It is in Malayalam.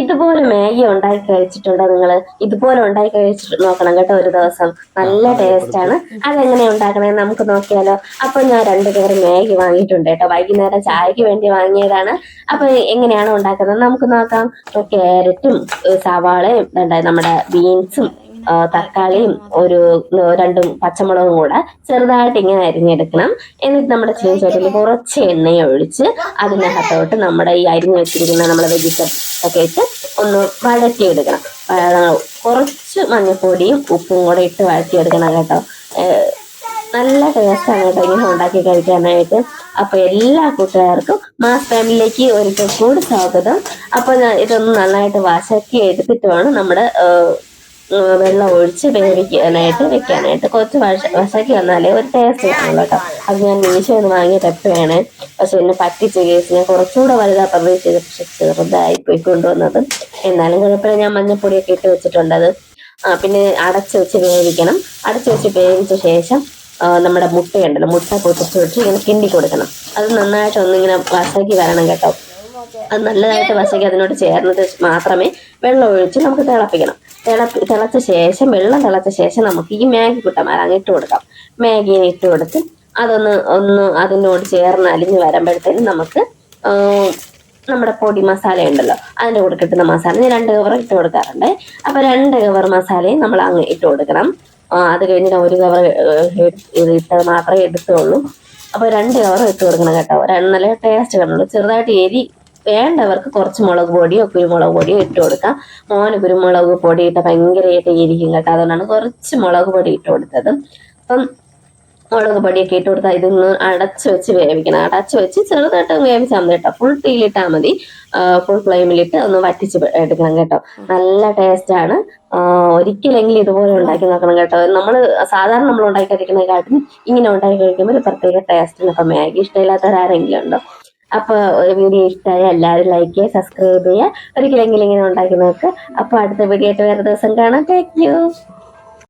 ഇതുപോലെ മാഗി ഉണ്ടാക്കി കഴിച്ചിട്ടുണ്ടോ നിങ്ങൾ ഇതുപോലെ ഉണ്ടാക്കി കഴിച്ചിട്ട് നോക്കണം കേട്ടോ ഒരു ദിവസം. നല്ല ടേസ്റ്റ് ആണ്. അതെങ്ങനെ ഉണ്ടാക്കണേ നമുക്ക് നോക്കിയാലോ. അപ്പൊ ഞാൻ രണ്ട് മാഗി വാങ്ങിയിട്ടുണ്ട് കേട്ടോ. വൈകുന്നേരം ചായക്ക് വേണ്ടി വാങ്ങിയതാണ്. അപ്പൊ എങ്ങനെയാണ് ഉണ്ടാക്കുന്നത് നമുക്ക് നോക്കാം. ക്യാരറ്റും സവാളയും ഉണ്ടായി നമ്മുടെ ബീൻസും തക്കാളിയും ഒരു രണ്ടും പച്ചമുളകും കൂടെ ചെറുതായിട്ട് ഇങ്ങനെ അരിഞ്ഞെടുക്കണം. എന്നിട്ട് നമ്മുടെ ചീനച്ചട്ടിയിൽ കുറച്ച് എണ്ണയൊഴിച്ച് അതിനകത്തോട്ട് നമ്മുടെ ഈ അരിഞ്ഞു വെച്ചിരിക്കുന്ന നമ്മുടെ വെജിറ്റബിൾസ് ഒക്കെ ഇട്ട് ഒന്ന് വഴറ്റിയെടുക്കണം. എടുക്കണം കുറച്ച് മഞ്ഞൾപ്പൊടിയും ഉപ്പും കൂടെ ഇട്ട് വഴറ്റിയെടുക്കണം കേട്ടോ. നല്ല ടേസ്റ്റാണ് കേട്ടോ ഇങ്ങനെ ഉണ്ടാക്കി കഴിക്കാനായിട്ട്. അപ്പൊ എല്ലാ കൂട്ടുകാർക്കും മാസ് ഫാമിലിയിലേക്ക് ഒരിക്കൽ കൂടി സ്വാഗതം. അപ്പൊ ഇതൊന്ന് നന്നായിട്ട് വശക്കി എടുത്തിട്ട് വേണം നമ്മുടെ വെള്ളം ഒഴിച്ച് വേവിക്കാനായിട്ട് വെക്കാനായിട്ട് കുറച്ച് വശ വശക്കി വന്നാലേ ഒരു ടേസ്റ്റ് കാണുള്ളൂ കേട്ടോ. അത് ഞാൻ മീശോ ഒന്ന് വാങ്ങിയ പെപ്പയാണ് പക്ഷെ എന്നെ പറ്റിച്ച കേസ് ഞാൻ കുറച്ചുകൂടെ വലുതാ പ്രതീക്ഷിച്ചത് പക്ഷെ ചെറുതായി പോയി കൊണ്ടുവന്നത്. എന്നാലും കുഴപ്പമില്ല. ഞാൻ മഞ്ഞപ്പൊടിയൊക്കെ ഇട്ട് വെച്ചിട്ടുണ്ട് അത്. പിന്നെ അടച്ചു വെച്ച് വേവിക്കണം. അടച്ചു വെച്ച് വേവിച്ച ശേഷം നമ്മുടെ മുട്ടയുണ്ടല്ലോ മുട്ട പൊട്ടിച്ച് വെച്ച് ഇങ്ങനെ കിണ്ടി കൊടുക്കണം. അത് നന്നായിട്ട് ഒന്നിങ്ങനെ വശക്കി വരണം കേട്ടോ. അത് നല്ലതായിട്ട് വശക്കി അതിനോട് ചേർന്നിട്ട് മാത്രമേ വെള്ളം ഒഴിച്ച് നമുക്ക് തിളപ്പിക്കണം. തിളപ്പി തിളച്ച ശേഷം വെള്ളം തിളച്ച ശേഷം നമുക്ക് ഈ മാഗി അങ്ങ് ഇട്ട് കൊടുക്കാം. മാഗിനെ ഇട്ട് കൊടുത്ത് അതൊന്ന് ഒന്ന് അതിനോട് ചേർന്ന് അലിഞ്ഞ് വരുമ്പോഴത്തേനും നമുക്ക് നമ്മുടെ പൊടി മസാല ഉണ്ടല്ലോ അതിന്റെ കൂടെ കിട്ടുന്ന മസാല ഞാൻ രണ്ട് കവർ ഇട്ട് കൊടുക്കാറുണ്ട്. അപ്പോൾ രണ്ട് കവർ മസാലയും നമ്മൾ അങ്ങ് ഇട്ട് കൊടുക്കണം. അത് കഴിഞ്ഞിട്ട് ഒരു കവർ ഇട്ടത് മാത്രമേ എടുത്തുള്ളൂ. അപ്പോൾ രണ്ട് കവർ ഇട്ട് കൊടുക്കണം കേട്ടോ. നല്ല ടേസ്റ്റ് കാണുള്ളൂ. ചെറുതായിട്ട് എരി വേണ്ടവർക്ക് കുറച്ച് മുളക് പൊടിയോ കുരുമുളക് പൊടിയോ ഇട്ട് കൊടുക്കാം. മോന് കുരുമുളക് പൊടി ഇട്ട് ഭയങ്കരമായിട്ട് ഇരിക്കും കേട്ടോ. അതുകൊണ്ടാണ് കുറച്ച് മുളക് പൊടി ഇട്ട് കൊടുത്തത്. അപ്പം മുളക് പൊടിയൊക്കെ ഇട്ട് കൊടുത്താൽ ഇതൊന്ന് അടച്ചു വെച്ച് വേവിക്കണം. അടച്ചു വെച്ച് ചെറുതായിട്ട് വേവിച്ചാൽ മതി കേട്ടോ. ഫുൾ തീയിലിട്ടാൽ മതി. ഫുൾ ഫ്ലെയിമിലിട്ട് ഒന്ന് വറ്റിച്ച് എടുക്കണം കേട്ടോ. നല്ല ടേസ്റ്റ് ആണ്. ഒരിക്കലെങ്കിലും ഇതുപോലെ ഉണ്ടാക്കി നോക്കണം കേട്ടോ. നമ്മൾ സാധാരണ നമ്മൾ ഉണ്ടാക്കി കഴിക്കുന്നതിനെക്കാട്ടും ഇങ്ങനെ ഉണ്ടാക്കി കഴിക്കുമ്പോൾ ഒരു പ്രത്യേക ടേസ്റ്റാണ് അപ്പം മാഗി ഇഷ്ടമില്ലാത്തവരാരെങ്കിലും ഉണ്ടോ? അപ്പൊ ഒരു വീഡിയോ ഇഷ്ടമായ എല്ലാവരും ലൈക്ക് ചെയ്യുക സബ്സ്ക്രൈബ് ചെയ്യുക ഒരിക്കലെങ്കിലും ഇങ്ങനെ ഉണ്ടാക്കി നോക്കുക അപ്പൊ അടുത്ത വീഡിയോ ആയിട്ട് വേറെ ദിവസം കാണാം. Thank you